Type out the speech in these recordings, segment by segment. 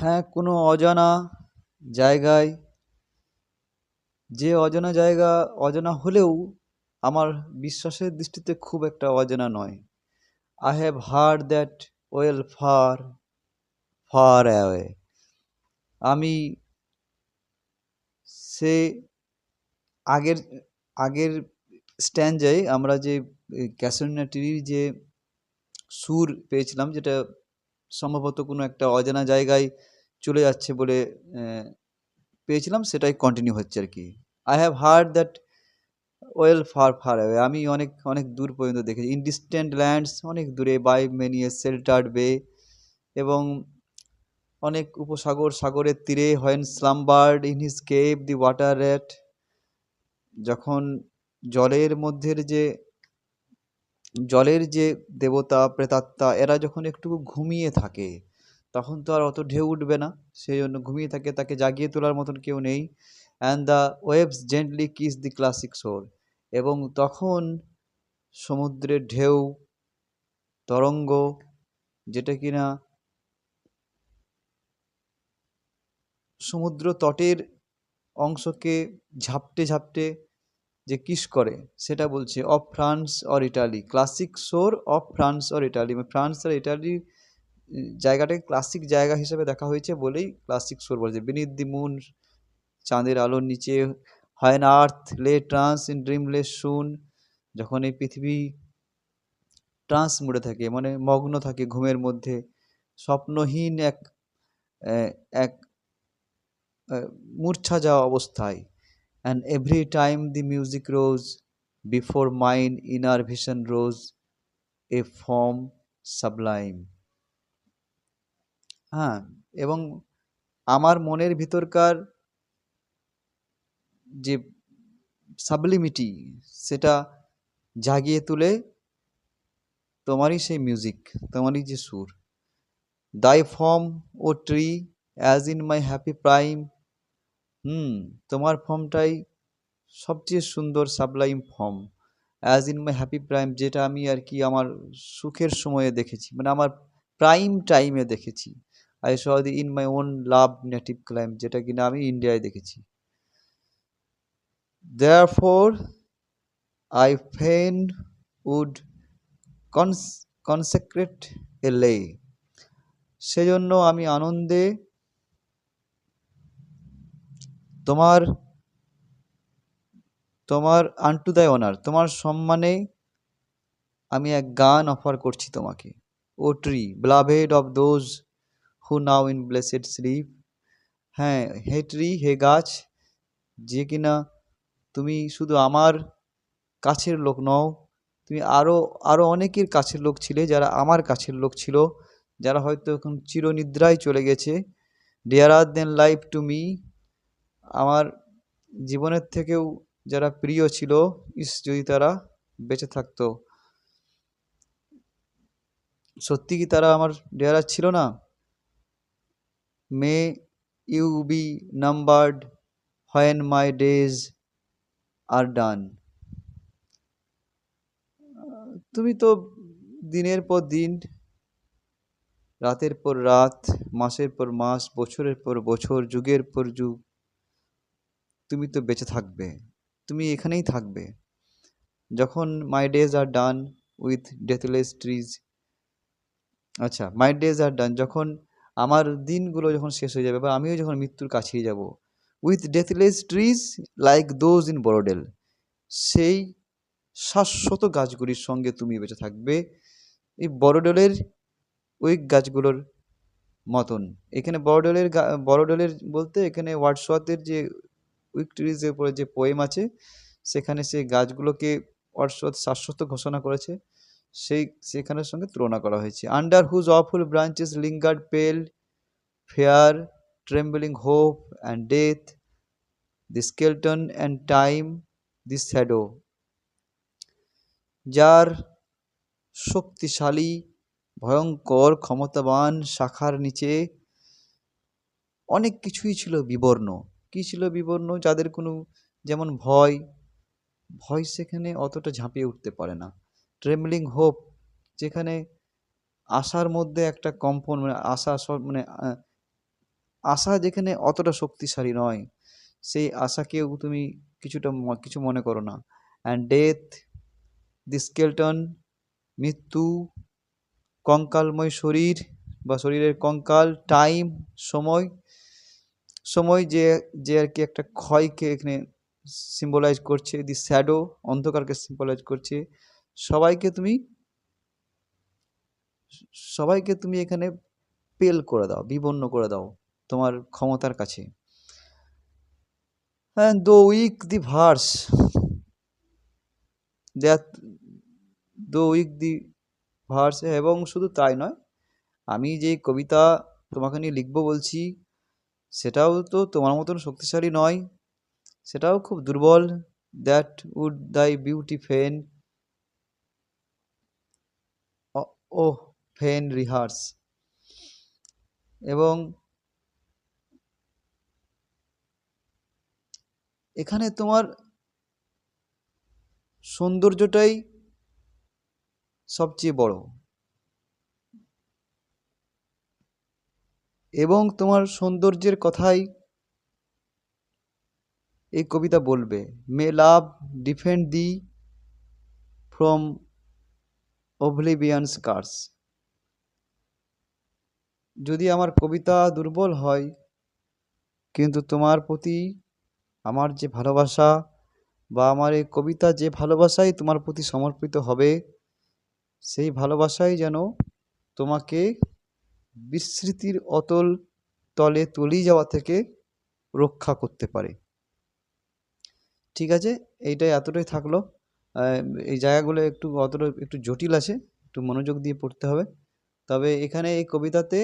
হ্যাঁ কোনো অজানা জায়গায়, যে অজানা জায়গা অজানা হলেও আমার বিশ্বাসের দৃষ্টিতে খুব একটা অজানা নয়। I have heard that well far far away আমি সে আগের আগের স্ট্যান্ডায় আমরা যে ক্যাসিনোটির যে সুর পেয়েছিলাম, যেটা সম্ভবত কোনো একটা অজানা জায়গায় চলে যাচ্ছে বলে পেয়েছিলাম, সেটাই কন্টিনিউ হচ্ছে আর কি। I have heard that well far far away আমি অনেক অনেক দূর পর্যন্ত দেখেছি। ইন ল্যান্ডস অনেক দূরে বাই মেনি এ শেল্টার্ড বে এবং অনেক উপসাগর, সাগরের তীরে when slumbered in his cave the water rat যখন জলের মধ্যের যে জলের যে দেবতা, প্রেতাত্মা, এরা যখন একটু ঘুমিয়ে থাকে, তখন তো আর অত ঢেউ উঠবে না। সেই জন্য ঘুমিয়ে থাকে, তাকে জাগিয়ে তোলার মতন কেউ নেই। And the waves gently kiss the classic shore এবং তখন সমুদ্রের ঢেউ, তরঙ্গ, যেটা কিনা সমুদ্র তটের অংশকে ঝাপটে ঝাপটে যে কিস করে, সেটা বলছে, of France or Italy. Classic shore of France or Italy. মানে ফ্রান্স আর ইটালির জায়গাটাকে ক্লাসিক জায়গা হিসেবে দেখা হয়েছে বলেই ক্লাসিক শোর বলছে। বিনিথ দি মুন, চাঁদের আলোর নিচে হয় না আর্থ, লে ট্রান্স ইন ড্রিম লে শুন। যখন এই পৃথিবী ট্রান্স মুড়ে থাকে মানে মগ্ন থাকে ঘুমের মধ্যে, স্বপ্নহীন এক এক মূর্ছা যাওয়া অবস্থায়। And every time the music rose before mind inner vision rose a form sublime হ্যাঁ এবং আমার মনের ভিতরকার যে সাবলিমিটি সেটা জাগিয়ে তুলে তোমারই সেই মিউজিক তোমারই যে সুর। Thy form O tree as in my happy prime হুম, তোমার ফর্মটাই সবচেয়ে সুন্দর sublime form as in my happy prime যেটা আমি আর কি আমার সুখের সময়ে দেখেছি মানে আমার প্রাইম টাইমে দেখেছি। I saw thee in my own love native clime যেটা কিনা আমি ইন্ডিয়ায় দেখেছি। Therefore I fain would cons consecrate a lay সেজন্য আমি আনন্দে তোমার তোমার আন্টু দাই অনার তোমার সম্মানে আমি এক গান অফার করছি তোমাকে। O tree beloved of those who now in blessed sleep হ্যাঁ হে ট্রি হে গাছ, যে কিনা তুমি শুধু আমার কাছের লোক নও, তুমি আরও আরও অনেকের কাছের লোক ছিলে যারা আমার কাছের লোক ছিল, যারা হয়তো এখন চিরনিদ্রায় চলে গেছে। Dearer than life to me আমার জীবনের থেকেও যারা প্রিয় ছিল, ইস, যদি তারা বেঁচে থাকতো। সত্যি কি তারা আমার ডেয়ারার ছিল না? May you be numbered when my days are done. তুমি তো দিনের পর দিন, রাতের পর রাত, মাসের পর মাস, বছরের পর বছর, যুগের পর যুগ তুমি তো বেঁচে থাকবে। তুমি এখানেই থাকবে। যখন my days are done with deathless trees আচ্ছা মাই ডেজ আর ডান যখন আমার দিনগুলো যখন শেষ হয়ে যাবে বা আমিও যখন মৃত্যুর কাছেই যাব with deathless trees like those in Borrowdale সেই শাশ্বত গাছগুলির সঙ্গে তুমি বেঁচে থাকবে। এই বড়োডেলের ওই গাছগুলোর মতন। এখানে বড়োডেলের বড়োডেলের বলতে এখানে ওয়ার্ডসওয়ার্থের যে উইক ট্রিজের উপরে যে পোয়েম আছে, সেখানে সেই গাছগুলোকে ওয়ার্ডসওয়ার্থ শাশ্বত ঘোষণা করেছে। সেই, সেখানের সঙ্গে তুলনা করা হয়েছে। Under whose awful branches lingered pale fear trembling hope and death the skeleton and time the shadow যার শক্তিশালী, ভয়ঙ্কর, ক্ষমতাবান শাখার নিচে অনেক কিছুই ছিল বিবর্ণ। কী ছিল বিবর্ণ? যাদের কোনো যেমন ভয় ভয় সেখানে অতটা ঝাঁপিয়ে উঠতে পারে না। ট্রেমলিং হোপ যেখানে আশার মধ্যে একটা কম্পন মানে আশা মানে আশা যেখানে অতটা শক্তিশালী নয়, সেই আশাকেও তুমি কিছুটা কিছু মনে করো না। অ্যান্ড ডেথ দি স্কেলটন মৃত্যু কঙ্কালময় শরীর বা শরীরের কঙ্কাল টাইম সময় সময় যে যে আর কি একটা ক্ষয়কে এখানে সিম্বলাইজ করছে দি শ্যাডো অন্ধকারকে সিম্বলাইজ করছে, সবাইকে তুমি সবাইকে তুমি এখানে পেল করে দাও বিবন্ন করে দাও তোমার ক্ষমতার কাছে। And though weak the verse that though weak the verse এবং শুধু তাই নয়, আমি যে কবিতা তোমাকে নিয়ে লিখব বলছি সেটাও তো তোমার মতন শক্তিশালী নয়। সেটাও খুব দুর্বল। দ্যাট উড দাই বিউটি ফেন ও ফেন রিহার্স এবং এখানে তোমার সৌন্দর্যটাই সবচেয়ে বড়। এবং তোমার সৌন্দর্যের কথাই এই কবিতা বলবে। May love defend thee from ওভলিভিয়ান স্কার্স যদি আমার কবিতা দুর্বল হয়, কিন্তু তোমার প্রতি আমার যে ভালোবাসা বা আমার এই কবিতা যে ভালোবাসাই তোমার প্রতি সমর্পিত হবে, সেই ভালোবাসাই যেন তোমাকে বিস্মৃতির অতল তলে তলিয়ে যাওয়া থেকে রক্ষা করতে পারে। ঠিক আছে? এইটাই এতটাই থাকল। এই জায়গাগুলো একটু অতটা একটু জটিল আছে, একটু মনোযোগ দিয়ে পড়তে হবে। তবে এখানে এই কবিতাতে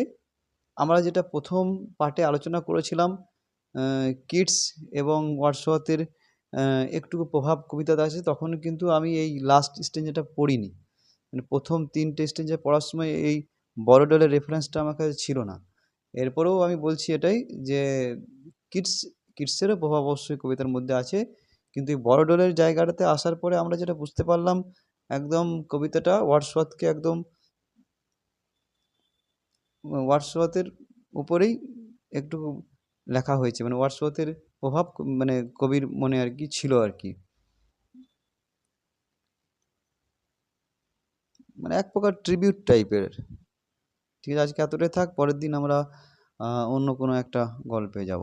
আমরা যেটা প্রথম পার্টে আলোচনা করেছিলাম কিডস এবং ওয়ার্ডসওয়ার্থের একটুকু প্রভাব কবিতাতে আছে, তখন কিন্তু আমি এই লাস্ট স্টেঞ্জেটা পড়িনি। মানে প্রথম তিনটে স্টেঞ্জে পড়ার সময় এই বড় ডলের রেফারেন্সটা আমার কাছে ছিল না। এরপরেও আমি বলছি এটাই যে কিডস কিডসেরও প্রভাব অবশ্যই কবিতার মধ্যে আছে। কিন্তু এই বড় ডলের জায়গাটাতে আসার পরে আমরা যেটা বুঝতে পারলাম, একদম কবিতাটা ওয়ার্ডসওয়ার্থকে একদম ওয়ার্ডসওয়ার্থের উপরেই একটু লেখা হয়েছে। মানে ওয়ার্ডসওয়ার্থের প্রভাব মানে কবির মনে আর কি ছিল আর কি। মানে এক প্রকার ট্রিবিউট টাইপের ঠিক আছে আজকে এতটাই থাক পরের দিন আমরা অন্য কোনো একটা গল্পে যাব।